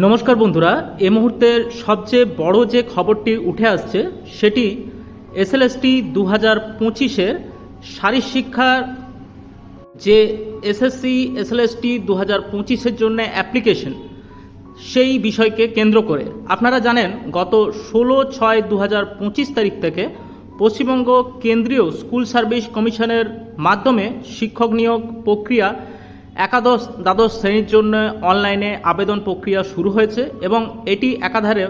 নমস্কার বন্ধুরা, এ মুহূর্তের সবচেয়ে বড় যে খবরটি উঠে আসছে, সেটি এসএলএসটি দু হাজার পঁচিশের শারীর শিক্ষার যে এসএসসি এসএলএসটি দু হাজার পঁচিশের জন্য অ্যাপ্লিকেশন, সেই বিষয়কে কেন্দ্র করে। আপনারা জানেন, গত ষোলো ছয় দু হাজার পঁচিশ তারিখ থেকে পশ্চিমবঙ্গ কেন্দ্রীয় স্কুল সার্ভিস কমিশনের মাধ্যমে শিক্ষক নিয়োগ প্রক্রিয়া একাদশ দ্বাদশ শ্রেণির জন্য অনলাইনে আবেদন প্রক্রিয়া শুরু হয়েছে এবং এটি একাধারে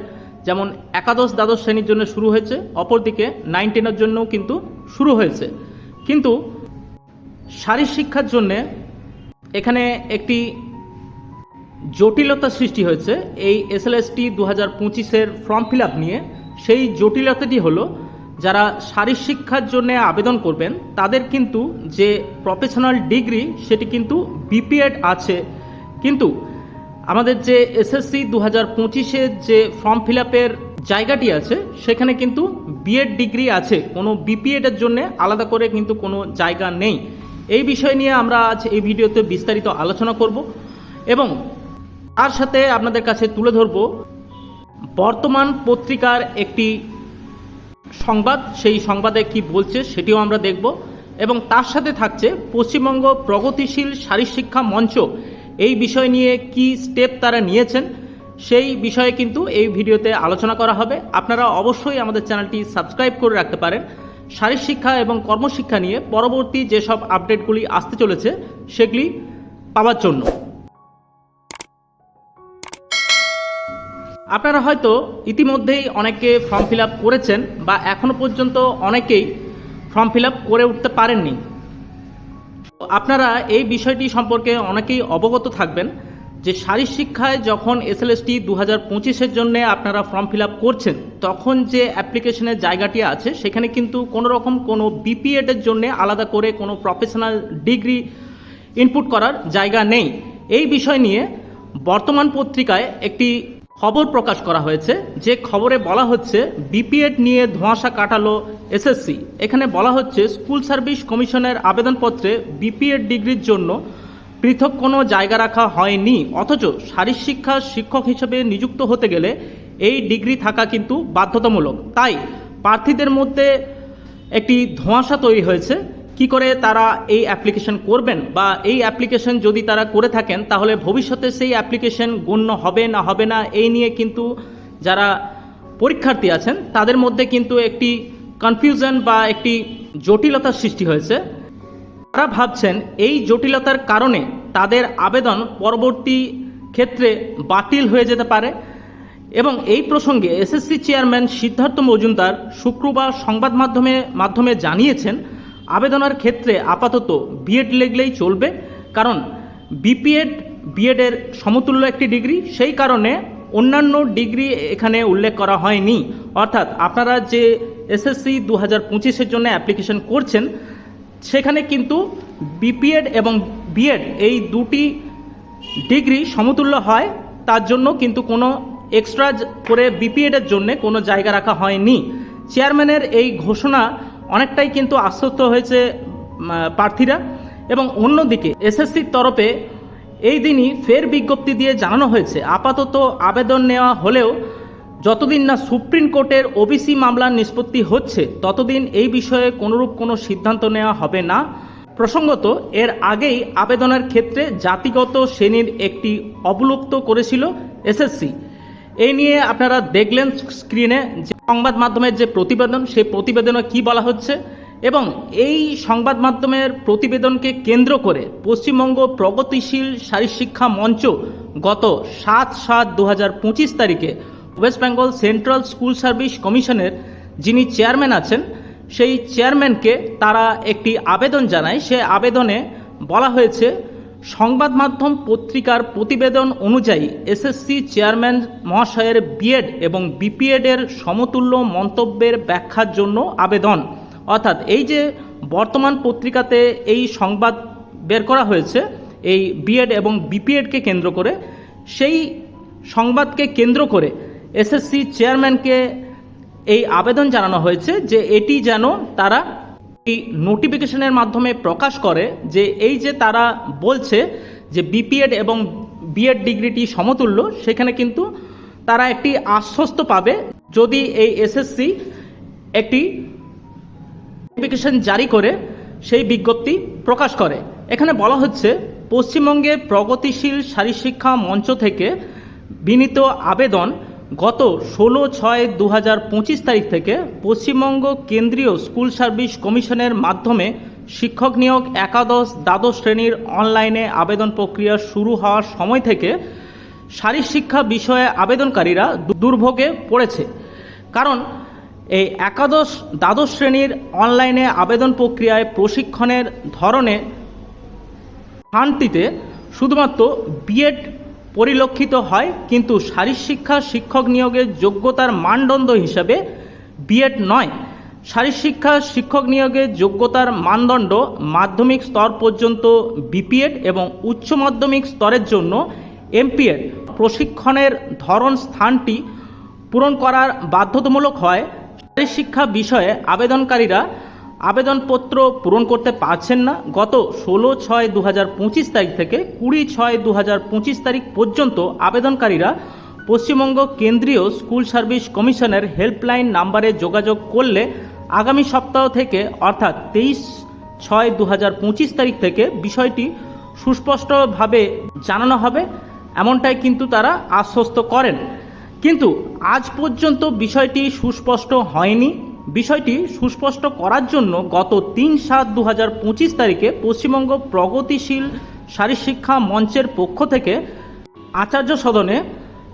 যেমন একাদশ দ্বাদশ শ্রেণির জন্য শুরু হয়েছে, অপরদিকে নাইন টেনের জন্যও কিন্তু শুরু হয়েছে। কিন্তু শারীর শিক্ষার জন্যে এখানে একটি জটিলতা সৃষ্টি হয়েছে। এই এসএলএসটি দু হাজার পঁচিশের ফর্ম ফিল আপ নিয়ে সেই জটিলতাটি হলো যারা শারীর শিক্ষার জন্য আবেদন করবেন, তাদের কিন্তু যে প্রফেশনাল ডিগ্রি সেটি কিন্তু বিপিএড আছে। কিন্তু আমাদের যে এসএসসি দু হাজার পঁচিশের যে ফর্ম ফিল আপের জায়গাটি আছে, সেখানে কিন্তু বিএড ডিগ্রি আছে। কোনো বিপিএডের জন্য আলাদা করে কিন্তু কোনো জায়গা নেই। এই বিষয় নিয়ে আমরা আজ এই ভিডিওতে বিস্তারিত আলোচনা করব এবং তার সাথে আপনাদের কাছে তুলে ধরব বর্তমান পত্রিকার একটি সংবাদ, সেই সংবাদে কি বলছে সেটিও আমরা দেখব। এবং তার সাথে থাকছে পশ্চিমবঙ্গ প্রগতিশীল শিক্ষা মঞ্চ। এই বিষয় নিয়ে কি স্টেপ তারা নিয়েছেন, সেই বিষয়ে কিন্তু এই ভিডিওতে আলোচনা করা হবে। আপনারা অবশ্যই আমাদের চ্যানেলটি সাবস্ক্রাইব করে রাখতে পারেন। শিক্ষা এবং কর্মশিক্ষা নিয়ে পরবর্তী যেসব আপডেটগুলি আসতে চলেছে, সেগুলি পাওয়ার জন্য। আপনারা হয়তো ইতিমধ্যেই অনেকে ফর্ম ফিল করেছেন বা এখনও পর্যন্ত অনেকেই ফর্ম ফিল করে উঠতে পারেননি। আপনারা এই বিষয়টি সম্পর্কে অনেকেই অবগত থাকবেন যে শারীর শিক্ষায় যখন এস এল এসএলএসটি দু হাজার পঁচিশের জন্য আপনারা ফর্ম ফিল করছেন, তখন যে অ্যাপ্লিকেশনের জায়গাটি আছে, সেখানে কিন্তু কোনো রকম কোনো বিপিএডের জন্য আলাদা করে কোনো প্রফেশনাল ডিগ্রি ইনপুট করার জায়গা নেই। এই বিষয় নিয়ে বর্তমান পত্রিকায় একটি খবর প্রকাশ করা হয়েছে। যে খবরে বলা হচ্ছে, বিপিএড নিয়ে ধোঁয়াশা কাটালো এসএসসি। এখানে বলা হচ্ছে, স্কুল সার্ভিস কমিশনের আবেদনপত্রে বিপিএড ডিগ্রির জন্য পৃথক কোনো জায়গা রাখা হয়নি। অথচ শারীর শিক্ষা শিক্ষক হিসেবে নিযুক্ত হতে গেলে এই ডিগ্রি থাকা কিন্তু বাধ্যতামূলক। তাই প্রার্থীদের মধ্যে একটি ধোঁয়াশা তৈরি হয়েছে। কি করে তারা এই অ্যাপ্লিকেশন করবেন? বা এই অ্যাপ্লিকেশন যদি তারা করে থাকেন, তাহলে ভবিষ্যতে সেই অ্যাপ্লিকেশন গণ্য হবে না হবে না, এই নিয়ে কিন্তু যারা পরীক্ষার্থী আছেন, তাদের মধ্যে কিন্তু একটি কনফিউশন বা একটি জটিলতার সৃষ্টি হয়েছে। তারা ভাবছেন এই জটিলতার কারণে তাদের আবেদন পরবর্তী ক্ষেত্রে বাতিল হয়ে যেতে পারে এবং এই প্রসঙ্গে এসএসসি চেয়ারম্যান সিদ্ধার্থ মজুমদার শুক্রবার সংবাদ মাধ্যমে মাধ্যমে জানিয়েছেন আবেদনের ক্ষেত্রে আপাতত বিএড লেগলেই চলবে, কারণ বিপিএড বিএডের সমতুল্য একটি ডিগ্রি, সেই কারণে অন্যান্য ডিগ্রি এখানে উল্লেখ করা হয়নি। অর্থাৎ আপনারা যে এসএসসি দু হাজার পঁচিশের জন্য অ্যাপ্লিকেশন করছেন, সেখানে কিন্তু বিপিএড এবং বিএড এই দুটি ডিগ্রি সমতুল্য হয়, তার জন্য কিন্তু কোনো এক্সট্রা করে বিপিএডের জন্য কোনো জায়গা রাখা হয়নি। চেয়ারম্যানের এই ঘোষণা অনেকটাই কিন্তু আশ্বস্ত হয়েছে প্রার্থীরা। এবং অন্যদিকে এসএসসির তরফে এই দিনই ফের বিজ্ঞপ্তি দিয়ে জানানো হয়েছে, আপাতত আবেদন নেওয়া হলেও যতদিন না সুপ্রিম কোর্টের ওবিসি মামলার নিষ্পত্তি হচ্ছে, ততদিন এই বিষয়ে কোনোরূপ কোনো সিদ্ধান্ত নেওয়া হবে না। প্রসঙ্গত, এর আগেই আবেদনের ক্ষেত্রে জাতিগত শ্রেণির একটি অবলুপ্ত করেছিল এসএসসি। এই নিয়ে আপনারা দেখলেন স্ক্রিনে যে সংবাদ মাধ্যমের যে প্রতিবেদন, সেই প্রতিবেদনে কি বলা হচ্ছে এবং এই সংবাদ মাধ্যমের প্রতিবেদনকে কেন্দ্র করে পশ্চিমবঙ্গ প্রগতিশীল শিক্ষা মঞ্চ গত সাত সাত দু তারিখে West Bengal Central School Service কমিশনের যিনি চেয়ারম্যান আছেন, সেই চেয়ারম্যানকে তারা একটি আবেদন জানায়। সে আবেদনে বলা হয়েছে সংবাদ মাধ্যম পত্রিকার প্রতিবেদন অনুযায়ী এসএসসি চেয়ারম্যান মহাশয়ের বিএড এবং বিপিএড এর সমতুল্য মন্তব্যের ব্যাখ্যার জন্য আবেদন। অর্থাৎ এই যে বর্তমান পত্রিকাতে এই সংবাদ বের করা হয়েছে, এই বিএড এবং বিপিএডকে কেন্দ্র করে, সেই সংবাদকে কেন্দ্র করে এসএসসি চেয়ারম্যানকে এই আবেদন জানানো হয়েছে যে এটি যেন তারা নোটিফিকেশনের মাধ্যমে প্রকাশ করে যে এই যে তারা বলছে যে বিপিএড এবং বিএড ডিগ্রিটি সমতুল্য, সেখানে কিন্তু তারা একটি আশ্বস্ত পাবে যদি এই এসএসসি একটি নোটিফিকেশন জারি করে সেই বিজ্ঞপ্তি প্রকাশ করে। এখানে বলা হচ্ছে, পশ্চিমবঙ্গে প্রগতিশীল শারীরশিক্ষা মঞ্চ থেকে বিনীত আবেদন গত ষোলো ছয় দু হাজার পঁচিশ তারিখ থেকে পশ্চিমবঙ্গ কেন্দ্রীয় স্কুল সার্ভিস কমিশনের মাধ্যমে শিক্ষক নিয়োগ একাদশ দ্বাদশ শ্রেণির অনলাইনে আবেদন প্রক্রিয়া শুরু হওয়ার সময় থেকে শারীরশিক্ষা বিষয়ে আবেদনকারীরা দুর্ভোগে পড়েছে। কারণ এই একাদশ দ্বাদশ শ্রেণির অনলাইনে আবেদন প্রক্রিয়ায় প্রশিক্ষণের ধরনে স্থানটিতে শুধুমাত্র বিএড পরিলক্ষিত হয়, কিন্তু শারীরশিক্ষা শিক্ষক নিয়োগের যোগ্যতার মানদণ্ড হিসাবে বিএড নয়। শারীরশিক্ষা শিক্ষক নিয়োগের যোগ্যতার মানদণ্ড মাধ্যমিক স্তর পর্যন্ত বিপিএড এবং উচ্চ মাধ্যমিক স্তরের জন্য এমপিএড প্রশিক্ষণের ধরন স্থানটি পূরণ করার বাধ্যতামূলক হয়। শিক্ষা বিষয়ে আবেদনকারীরা আবেদনপত্র পূরণ করতে পারছেন না। গত ষোলো ছয় দু হাজার পঁচিশ তারিখ থেকে কুড়ি ছয় দু হাজার পঁচিশ তারিখ পর্যন্ত আবেদনকারীরা পশ্চিমবঙ্গ কেন্দ্রীয় স্কুল সার্ভিস কমিশনের হেল্পলাইন নাম্বারে যোগাযোগ করলে আগামী সপ্তাহ থেকে, অর্থাৎ তেইশ ছয় দু হাজার পঁচিশ তারিখ থেকে বিষয়টি সুস্পষ্টভাবে জানানো হবে। এমনটাই কিন্তু তারা আশ্বস্ত করেন। কিন্তু আজ পর্যন্ত বিষয়টি সুস্পষ্ট হয়নি। বিষয়টি সুস্পষ্ট করার জন্য গত তিন সাত দু হাজার পঁচিশ তারিখে পশ্চিমবঙ্গ প্রগতিশীল শারীরশিক্ষা মঞ্চের পক্ষ থেকে আচার্য সদনে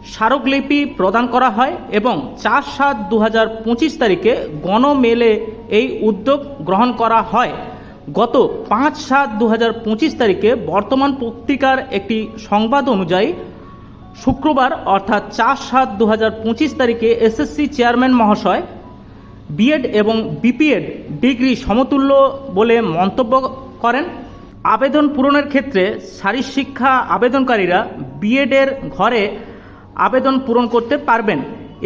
স্মারকলিপি প্রদান করা হয় এবং চার সাত দু হাজার পঁচিশ তারিখে গণমেলে এই উদ্যোগ গ্রহণ করা হয়। গত পাঁচ সাত দু হাজার পঁচিশ তারিখে বর্তমান পত্রিকার একটি সংবাদ অনুযায়ী শুক্রবার অর্থাৎ চার সাত দু হাজার পঁচিশ তারিখে এসএসসি চেয়ারম্যান মহাশয় বিএড এবং বিপিএড ডিগ্রি সমতুল্য বলে মন্তব্য করেন। আবেদন পূরণের ক্ষেত্রে শারীরশিক্ষা আবেদনকারীরা বিএডের ঘরে আবেদন পূরণ করতে পারবেন।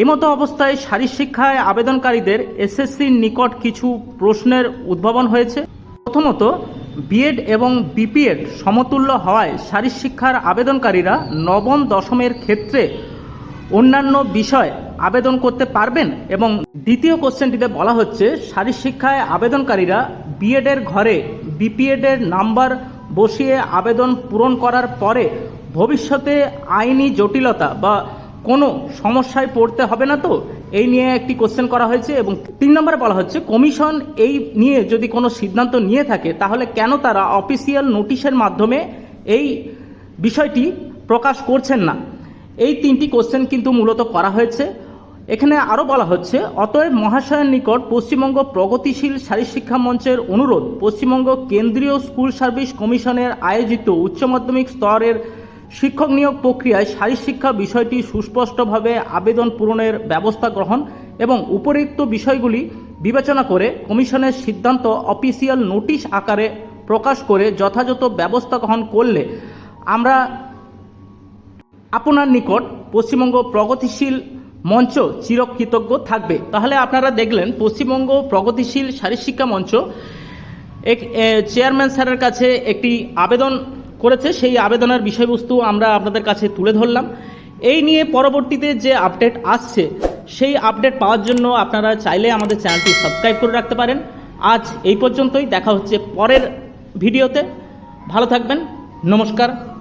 এমতো অবস্থায় শারীরশিক্ষায় আবেদনকারীদের এসএসসির নিকট কিছু প্রশ্নের উদ্ভাবন হয়েছে। প্রথমত বিএড এবং বিপিএড সমতুল্য হওয়ায় শারীরশিক্ষার আবেদনকারীরা নবম দশমের ক্ষেত্রে অন্যান্য বিষয় আবেদন করতে পারবেন এবং দ্বিতীয় কোশ্চেনটিতে বলা হচ্ছে শারীরশিক্ষায় আবেদনকারীরা বিএডের ঘরে বিপিএডের নাম্বার বসিয়ে আবেদন পূরণ করার পরে ভবিষ্যতে আইনি জটিলতা বা কোনো সমস্যায় পড়তে হবে না তো? এই নিয়ে একটি কোশ্চেন করা হয়েছে এবং তিন নম্বরে বলা হচ্ছে, কমিশন এই নিয়ে যদি কোনো সিদ্ধান্ত নিয়ে থাকে, তাহলে কেন তারা অফিসিয়াল নোটিশের মাধ্যমে এই বিষয়টি প্রকাশ করছেন না? এই তিনটি কোশ্চেন কিন্তু মূলত করা হয়েছে। এখানে আরও বলা হচ্ছে, অতএব মহাশয়ের নিকট পশ্চিমবঙ্গ প্রগতিশীল শারীরশিক্ষা মঞ্চের অনুরোধ, পশ্চিমবঙ্গ কেন্দ্রীয় স্কুল সার্ভিস কমিশনের আয়োজিত উচ্চ মাধ্যমিক স্তরের শিক্ষক নিয়োগ প্রক্রিয়ায় শারীরশিক্ষা বিষয়টি সুস্পষ্টভাবে আবেদন পূরণের ব্যবস্থা গ্রহণ এবং উপরিক্ত বিষয়গুলি বিবেচনা করে কমিশনের সিদ্ধান্ত অফিসিয়াল নোটিশ আকারে প্রকাশ করে যথাযথ ব্যবস্থা গ্রহণ করলে আমরা আপনার নিকট পশ্চিমবঙ্গ প্রগতিশীল মঞ্চ চিরকৃতজ্ঞ থাকবে। তাহলে আপনারা দেখলেন পশ্চিমবঙ্গ প্রগতিশীল শারীরশিক্ষা মঞ্চ। এক চেয়ারম্যান স্যারের কাছে একটি আবেদন করেছে। সেই আবেদনের বিষয়বস্তু আমরা আপনাদের কাছে তুলে ধরলাম। এই নিয়ে পরবর্তীতে যে আপডেট আসছে, সেই আপডেট পাওয়ার জন্য আপনারা চাইলে আমাদের চ্যানেলটি সাবস্ক্রাইব করে রাখতে পারেন। আজ এই পর্যন্তই। দেখা হচ্ছে পরের ভিডিওতে। ভালো থাকবেন। নমস্কার।